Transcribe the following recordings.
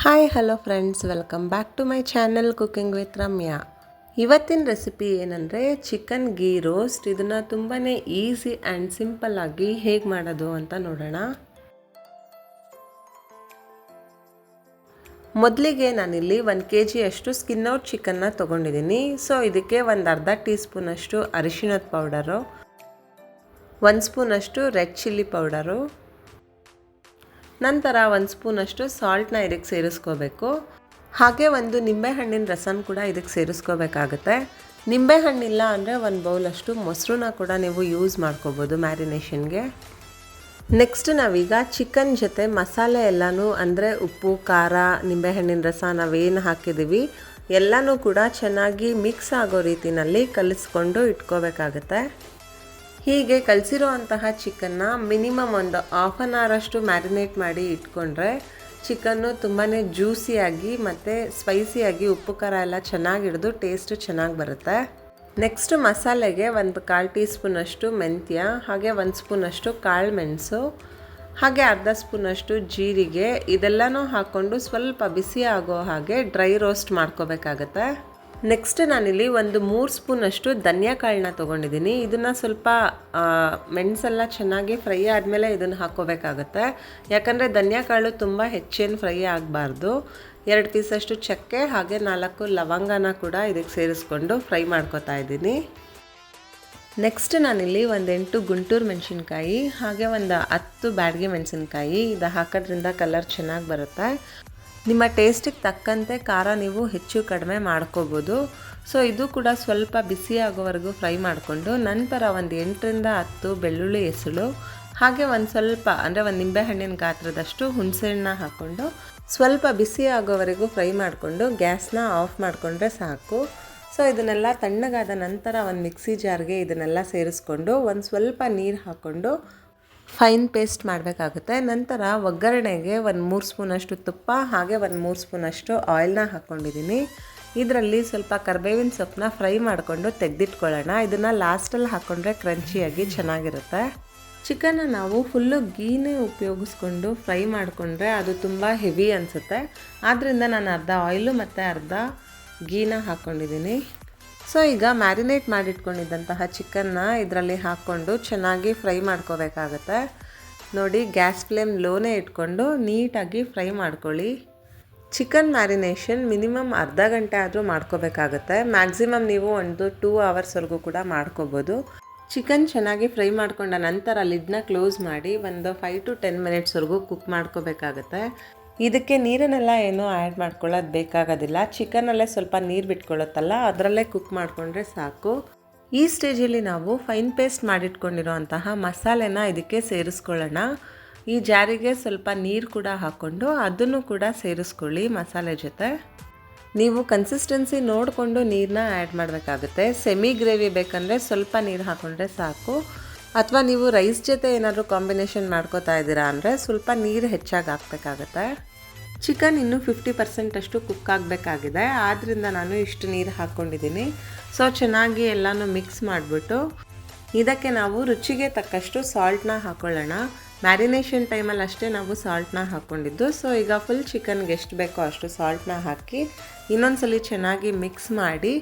Hi hello friends welcome back to my channel cooking with Ramya ಇವತ್ತಿನ recipe ಏನಂದರೆ chicken ghee roast ಇದನ್ನು ತುಂಬಾ easy and simple ಆಗಿ ಹೇಗೆ ಮಾಡೋದು ಅಂತ ನೋಡೋಣ. ಮೊದಲಿಗೆ ನಾನಿಲ್ಲಿ ಒಂದು ಕೆ ಜಿಯಷ್ಟು ಸ್ಕಿನ್ ಔಟ್ ಚಿಕನ್ನ ತೊಗೊಂಡಿದ್ದೀನಿ ಸೊ ಇದಕ್ಕೆ ಒಂದು ಅರ್ಧ ಟೀ ಸ್ಪೂನಷ್ಟು ಅರಿಶಿಣದ ಪೌಡರು ಒಂದು ಸ್ಪೂನಷ್ಟು ರೆಡ್ ಚಿಲ್ಲಿ ಪೌಡರು ನಂತರ ಒಂದು ಸ್ಪೂನಷ್ಟು ಸಾಲ್ಟ್ನ ಇದಕ್ಕೆ ಸೇರಿಸ್ಕೋಬೇಕು. ಹಾಗೆ ಒಂದು ನಿಂಬೆಹಣ್ಣಿನ ರಸನ ಕೂಡ ಇದಕ್ಕೆ ಸೇರಿಸ್ಕೋಬೇಕಾಗುತ್ತೆ. ನಿಂಬೆಹಣ್ಣಿಲ್ಲ ಅಂದರೆ ಒಂದು ಬೌಲಷ್ಟು ಮೊಸರನ್ನ ಕೂಡ ನೀವು ಯೂಸ್ ಮಾಡ್ಕೋಬೋದು ಮ್ಯಾರಿನೇಷನ್ಗೆ ನೆಕ್ಸ್ಟ್ ನಾವೀಗ ಚಿಕನ್ ಜೊತೆ ಮಸಾಲೆ ಎಲ್ಲನೂ ಅಂದರೆ ಉಪ್ಪು, ಖಾರ, ನಿಂಬೆಹಣ್ಣಿನ ರಸ ನಾವೇನು ಹಾಕಿದ್ದೀವಿ ಎಲ್ಲನೂ ಕೂಡ ಚೆನ್ನಾಗಿ ಮಿಕ್ಸ್ ಆಗೋ ರೀತಿಯಲ್ಲಿ ಕಲಿಸ್ಕೊಂಡು ಇಟ್ಕೋಬೇಕಾಗತ್ತೆ. ಹೀಗೆ ಕಲಸಿರೋ ಅಂತಹ ಚಿಕನ್ನ ಮಿನಿಮಮ್ ಒಂದು ಹಾಫ್ ಆನ್ ಅವರಷ್ಟು ಮ್ಯಾರಿನೇಟ್ ಮಾಡಿ ಇಟ್ಕೊಂಡ್ರೆ ಚಿಕನ್ನು ತುಂಬಾ ಜ್ಯೂಸಿಯಾಗಿ ಮತ್ತು ಸ್ಪೈಸಿಯಾಗಿ ಉಪ್ಪು, ಖಾರ ಎಲ್ಲ ಚೆನ್ನಾಗಿ ಹಿಡಿದು ಟೇಸ್ಟು ಚೆನ್ನಾಗಿ ಬರುತ್ತೆ. ನೆಕ್ಸ್ಟು ಮಸಾಲೆಗೆ ಒಂದು ಕಾಲು ಟೀ ಸ್ಪೂನಷ್ಟು ಮೆಂತ್ಯ, ಹಾಗೆ ಒಂದು ಸ್ಪೂನಷ್ಟು ಕಾಳು ಮೆಣಸು, ಹಾಗೆ ಅರ್ಧ ಸ್ಪೂನಷ್ಟು ಜೀರಿಗೆ, ಇದೆಲ್ಲನೂ ಹಾಕ್ಕೊಂಡು ಸ್ವಲ್ಪ ಬಿಸಿ ಆಗೋ ಹಾಗೆ ಡ್ರೈ ರೋಸ್ಟ್ ಮಾಡ್ಕೋಬೇಕಾಗತ್ತೆ. ನೆಕ್ಸ್ಟ್ ನಾನಿಲ್ಲಿ ಒಂದು ಮೂರು ಸ್ಪೂನಷ್ಟು ಧನಿಯಾ ಕಾಳನ್ನ ತೊಗೊಂಡಿದ್ದೀನಿ. ಇದನ್ನು ಸ್ವಲ್ಪ ಮೆಣಸೆಲ್ಲ ಚೆನ್ನಾಗಿ ಫ್ರೈ ಆದಮೇಲೆ ಇದನ್ನು ಹಾಕ್ಕೋಬೇಕಾಗತ್ತೆ ಯಾಕಂದರೆ ಧನಿಯಾ ಕಾಳು ತುಂಬ ಹೆಚ್ಚೇನು ಫ್ರೈ ಆಗಬಾರ್ದು. ಎರಡು ಪೀಸಷ್ಟು ಚಕ್ಕೆ, ಹಾಗೆ ನಾಲ್ಕು ಲವಂಗನ ಕೂಡ ಇದಕ್ಕೆ ಸೇರಿಸ್ಕೊಂಡು ಫ್ರೈ ಮಾಡ್ಕೊತಾ ಇದ್ದೀನಿ. ನೆಕ್ಸ್ಟ್ ನಾನಿಲ್ಲಿ ಒಂದು ಎಂಟು ಗುಂಟೂರು ಮೆಣಸಿನ್ಕಾಯಿ, ಹಾಗೆ ಒಂದು ಹತ್ತು ಬ್ಯಾಡಗೆ ಮೆಣಸಿನ್ಕಾಯಿ. ಇದು ಹಾಕೋದ್ರಿಂದ ಕಲರ್ ಚೆನ್ನಾಗಿ ಬರುತ್ತೆ. ನಿಮ್ಮ ಟೇಸ್ಟಿಗೆ ತಕ್ಕಂತೆ ಖಾರ ನೀವು ಹೆಚ್ಚು ಕಡಿಮೆ ಮಾಡ್ಕೋಬೋದು. ಸೊ, ಇದು ಕೂಡ ಸ್ವಲ್ಪ ಬಿಸಿ ಆಗೋವರೆಗೂ ಫ್ರೈ ಮಾಡಿಕೊಂಡು ನಂತರ ಒಂದು ಎಂಟರಿಂದ ಹತ್ತು ಬೆಳ್ಳುಳ್ಳಿ ಎಸಳು ಹಾಗೆ ಒಂದು ಸ್ವಲ್ಪ, ಅಂದರೆ ಒಂದು ನಿಂಬೆಹಣ್ಣಿನ ಗಾತ್ರದಷ್ಟು ಹುಣಸೆಹಣ್ಣ ಹಾಕ್ಕೊಂಡು ಸ್ವಲ್ಪ ಬಿಸಿ ಆಗೋವರೆಗೂ ಫ್ರೈ ಮಾಡಿಕೊಂಡು ಗ್ಯಾಸ್ನ ಆಫ್ ಮಾಡಿಕೊಂಡ್ರೆ ಸಾಕು. ಸೊ, ಇದನ್ನೆಲ್ಲ ತಣ್ಣಗಾದ ನಂತರ ಒಂದು ಮಿಕ್ಸಿ ಜಾರ್ಗೆ ಇದನ್ನೆಲ್ಲ ಸೇರಿಸ್ಕೊಂಡು ಒಂದು ಸ್ವಲ್ಪ ನೀರು ಹಾಕ್ಕೊಂಡು ಫೈನ್ ಪೇಸ್ಟ್ ಮಾಡಬೇಕಾಗುತ್ತೆ. ನಂತರ ಒಗ್ಗರಣೆಗೆ ಒಂದು ಮೂರು ಸ್ಪೂನಷ್ಟು ತುಪ್ಪ, ಹಾಗೆ ಒಂದು ಮೂರು ಸ್ಪೂನಷ್ಟು ಆಯಿಲ್ನ ಹಾಕ್ಕೊಂಡಿದ್ದೀನಿ ಇದರಲ್ಲಿ ಸ್ವಲ್ಪ ಕರ್ಬೇವಿನ ಸೊಪ್ಪನ್ನ ಫ್ರೈ ಮಾಡಿಕೊಂಡು ತೆಗೆದಿಟ್ಕೊಳ್ಳೋಣ. ಇದನ್ನು ಲಾಸ್ಟಲ್ಲಿ ಹಾಕ್ಕೊಂಡ್ರೆ ಕ್ರಂಚಿಯಾಗಿ ಚೆನ್ನಾಗಿರುತ್ತೆ. ಚಿಕನ್ನ ನಾವು ಫುಲ್ಲು ಗೀನೇ ಉಪಯೋಗಿಸ್ಕೊಂಡು ಫ್ರೈ ಮಾಡಿಕೊಂಡ್ರೆ ಅದು ತುಂಬ ಹೆವಿ ಅನಿಸುತ್ತೆ. ಆದ್ದರಿಂದ ನಾನು ಅರ್ಧ ಆಯಿಲು ಮತ್ತು ಅರ್ಧ ಗೀನ ಹಾಕ್ಕೊಂಡಿದ್ದೀನಿ ಸೊ ಈಗ ಮ್ಯಾರಿನೇಟ್ ಮಾಡಿಟ್ಕೊಂಡಿದ್ದಂತಹ ಚಿಕನ್ನ ಇದರಲ್ಲಿ ಹಾಕ್ಕೊಂಡು ಚೆನ್ನಾಗಿ ಫ್ರೈ ಮಾಡ್ಕೋಬೇಕಾಗತ್ತೆ. ನೋಡಿ, ಗ್ಯಾಸ್ ಫ್ಲೇಮ್ ಲೋನೇ ಇಟ್ಕೊಂಡು ನೀಟಾಗಿ ಫ್ರೈ ಮಾಡ್ಕೊಳ್ಳಿ. ಚಿಕನ್ ಮ್ಯಾರಿನೇಷನ್ ಮಿನಿಮಮ್ ಅರ್ಧ ಗಂಟೆ ಆದರೂ ಮಾಡ್ಕೋಬೇಕಾಗತ್ತೆ. ಮ್ಯಾಕ್ಸಿಮಮ್ ನೀವು ಒಂದು ಟೂ ಅವರ್ಸ್ವರೆಗೂ ಕೂಡ ಮಾಡ್ಕೋಬೋದು. ಚಿಕನ್ ಚೆನ್ನಾಗಿ ಫ್ರೈ ಮಾಡ್ಕೊಂಡ ನಂತರ ಲಿಡ್ನ ಕ್ಲೋಸ್ ಮಾಡಿ ಒಂದು ಫೈವ್ ಟು ಟೆನ್ ಮಿನಿಟ್ಸ್ವರೆಗೂ ಕುಕ್ ಮಾಡ್ಕೋಬೇಕಾಗತ್ತೆ. ಇದಕ್ಕೆ ನೀರನ್ನೆಲ್ಲ ಏನು ಆ್ಯಡ್ ಮಾಡ್ಕೊಳ್ಳೋದು ಬೇಕಾಗೋದಿಲ್ಲ. ಚಿಕನಲ್ಲೇ ಸ್ವಲ್ಪ ನೀರು ಬಿಟ್ಕೊಳ್ಳುತ್ತಲ್ಲ, ಅದರಲ್ಲೇ ಕುಕ್ ಮಾಡಿಕೊಂಡ್ರೆ ಸಾಕು. ಈ ಸ್ಟೇಜಲ್ಲಿ ನಾವು ಫೈನ್ ಪೇಸ್ಟ್ ಮಾಡಿಟ್ಕೊಂಡಿರೋ ಅಂತಹ ಮಸಾಲೆನ ಇದಕ್ಕೆ ಸೇರಿಸ್ಕೊಳ್ಳೋಣ. ಈ ಜಾರಿಗೆ ಸ್ವಲ್ಪ ನೀರು ಕೂಡ ಹಾಕ್ಕೊಂಡು ಅದನ್ನು ಕೂಡ ಸೇರಿಸ್ಕೊಳ್ಳಿ ಮಸಾಲೆ ಜೊತೆ. ನೀವು ಕನ್ಸಿಸ್ಟೆನ್ಸಿ ನೋಡಿಕೊಂಡು ನೀರನ್ನ ಆ್ಯಡ್ ಮಾಡಬೇಕಾಗುತ್ತೆ. ಸೆಮಿ ಗ್ರೇವಿ ಬೇಕಂದರೆ ಸ್ವಲ್ಪ ನೀರು ಹಾಕ್ಕೊಂಡ್ರೆ ಸಾಕು. ಅಥವಾ ನೀವು ರೈಸ್ ಜೊತೆ ಏನಾದರೂ ಕಾಂಬಿನೇಷನ್ ಮಾಡ್ಕೋತಾ ಇದ್ದೀರಾ ಅಂದರೆ ಸ್ವಲ್ಪ ನೀರು ಹೆಚ್ಚಾಗಿ ಹಾಕಬೇಕಾಗತ್ತೆ. ಚಿಕನ್ ಇನ್ನೂ ಫಿಫ್ಟಿ ಪರ್ಸೆಂಟಷ್ಟು ಕುಕ್ ಆಗಬೇಕಾಗಿದೆ. ಆದ್ದರಿಂದ ನಾನು ಇಷ್ಟು ನೀರು ಹಾಕ್ಕೊಂಡಿದ್ದೀನಿ ಸೊ ಚೆನ್ನಾಗಿ ಎಲ್ಲನೂ ಮಿಕ್ಸ್ ಮಾಡಿಬಿಟ್ಟು ಇದಕ್ಕೆ ನಾವು ರುಚಿಗೆ ತಕ್ಕಷ್ಟು ಸಾಲ್ಟ್ನ ಹಾಕ್ಕೊಳ್ಳೋಣ ಮ್ಯಾರಿನೇಷನ್ ಟೈಮಲ್ಲಿ ಅಷ್ಟೇ ನಾವು ಸಾಲ್ಟ್ನ ಹಾಕ್ಕೊಂಡಿದ್ದು ಸೊ ಈಗ ಫುಲ್ ಚಿಕನ್ಗೆ ಎಷ್ಟು ಬೇಕೋ ಅಷ್ಟು ಸಾಲ್ಟ್ನ ಹಾಕಿ ಇನ್ನೊಂದ್ಸಲಿ ಚೆನ್ನಾಗಿ ಮಿಕ್ಸ್ ಮಾಡಿ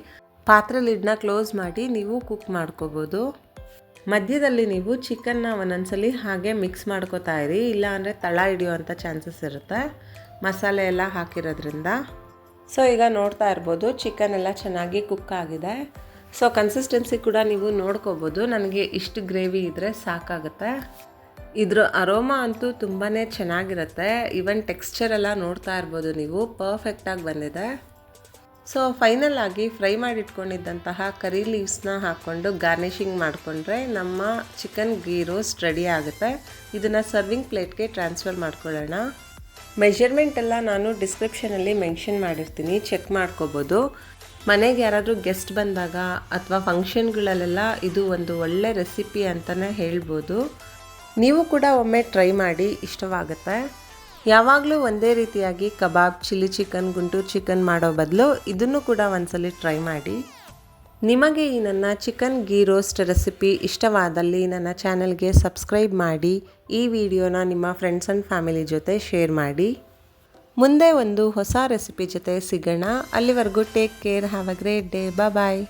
ಪಾತ್ರೆ ಲಿಡ್ನ ಕ್ಲೋಸ್ ಮಾಡಿ ನೀವು ಕುಕ್ ಮಾಡ್ಕೋಬೋದು. ಮಧ್ಯದಲ್ಲಿ ನೀವು ಚಿಕನ್ನ ಒಂದೊಂದ್ಸಲಿ ಹಾಗೆ ಮಿಕ್ಸ್ ಮಾಡ್ಕೋತಾ ಇರಿ. ಇಲ್ಲ ಅಂದರೆ ತಳ ಹಿಡಿಯುವಂಥ ಚಾನ್ಸಸ್ ಇರುತ್ತೆ. ಮಸಾಲೆ ಎಲ್ಲ ಹಾಕಿರೋದ್ರಿಂದ. ಸೊ ಈಗ ನೋಡ್ತಾ ಇರ್ಬೋದು ಚಿಕನ್ ಎಲ್ಲ ಚೆನ್ನಾಗಿ ಕುಕ್ ಆಗಿದೆ. ಸೊ ಕನ್ಸಿಸ್ಟೆನ್ಸಿ ಕೂಡ ನೀವು ನೋಡ್ಕೋಬೋದು. ನನಗೆ ಇಷ್ಟು ಗ್ರೇವಿ ಇದ್ದರೆ ಸಾಕಾಗುತ್ತೆ. ಇದ್ರ ಅರೋಮಾ ಅಂತೂ ತುಂಬಾ ಚೆನ್ನಾಗಿರುತ್ತೆ. ಈವನ್ ಟೆಕ್ಸ್ಚರ್ ಎಲ್ಲ ನೋಡ್ತಾ ಇರ್ಬೋದು ನೀವು. ಪರ್ಫೆಕ್ಟಾಗಿ ಬಂದಿದೆ. ಸೊ ಫೈನಲ್ ಆಗಿ ಫ್ರೈ ಮಾಡಿಟ್ಕೊಂಡಿದ್ದಂತಹ ಕರಿ ಲೀವ್ಸ್ನ ಹಾಕ್ಕೊಂಡು ಗಾರ್ನಿಷಿಂಗ್ ಮಾಡಿಕೊಂಡ್ರೆ ನಮ್ಮ ಚಿಕನ್ ಗೀ ರೋಸ್ಟ್ ರೆಡಿ ಆಗುತ್ತೆ. ಇದನ್ನು ಸರ್ವಿಂಗ್ ಪ್ಲೇಟ್ಗೆ ಟ್ರಾನ್ಸ್ಫರ್ ಮಾಡ್ಕೊಳ್ಳೋಣ. ಮೆಷರ್ಮೆಂಟ್ ಎಲ್ಲ ನಾನು ಡಿಸ್ಕ್ರಿಪ್ಷನಲ್ಲಿ ಮೆನ್ಷನ್ ಮಾಡಿರ್ತೀನಿ. ಚೆಕ್ ಮಾಡ್ಕೋಬೋದು. ಮನೆಗೆ ಯಾರಾದರೂ ಗೆಸ್ಟ್ ಬಂದಾಗ ಅಥವಾ ಫಂಕ್ಷನ್ಗಳಲ್ಲೆಲ್ಲ ಇದು ಒಂದು ಒಳ್ಳೆ ರೆಸಿಪಿ ಅಂತಲೇ ಹೇಳ್ಬೋದು. ನೀವು ಕೂಡ ಒಮ್ಮೆ ಟ್ರೈ ಮಾಡಿ ಇಷ್ಟವಾಗುತ್ತೆ. ಯಾವಾಗಲೂ ಒಂದೇ ರೀತಿಯಾಗಿ kebab, chilli chicken Guntur chicken ಮಾಡೋ ಬದಲು ಇದನ್ನು ಕೂಡ ಒಂದ್ಸಲಿ ಟ್ರೈ ಮಾಡಿ. ನಿಮಗೆ ಈ ನನ್ನ ಚಿಕನ್ ಗೀ ರೋಸ್ಟ್ ರೆಸಿಪಿ ಇಷ್ಟವಾದಲ್ಲಿ ನನ್ನ ಚಾನಲ್ಗೆ ಸಬ್ಸ್ಕ್ರೈಬ್ ಮಾಡಿ, ಈ ವಿಡಿಯೋನ ನಿಮ್ಮ ಫ್ರೆಂಡ್ಸ್ ಆ್ಯಂಡ್ ಫ್ಯಾಮಿಲಿ ಜೊತೆ ಶೇರ್ ಮಾಡಿ. ಮುಂದೆ ಒಂದು ಹೊಸ ರೆಸಿಪಿ ಜೊತೆ ಸಿಗೋಣ. ಅಲ್ಲಿವರೆಗೂ take care have a great day bye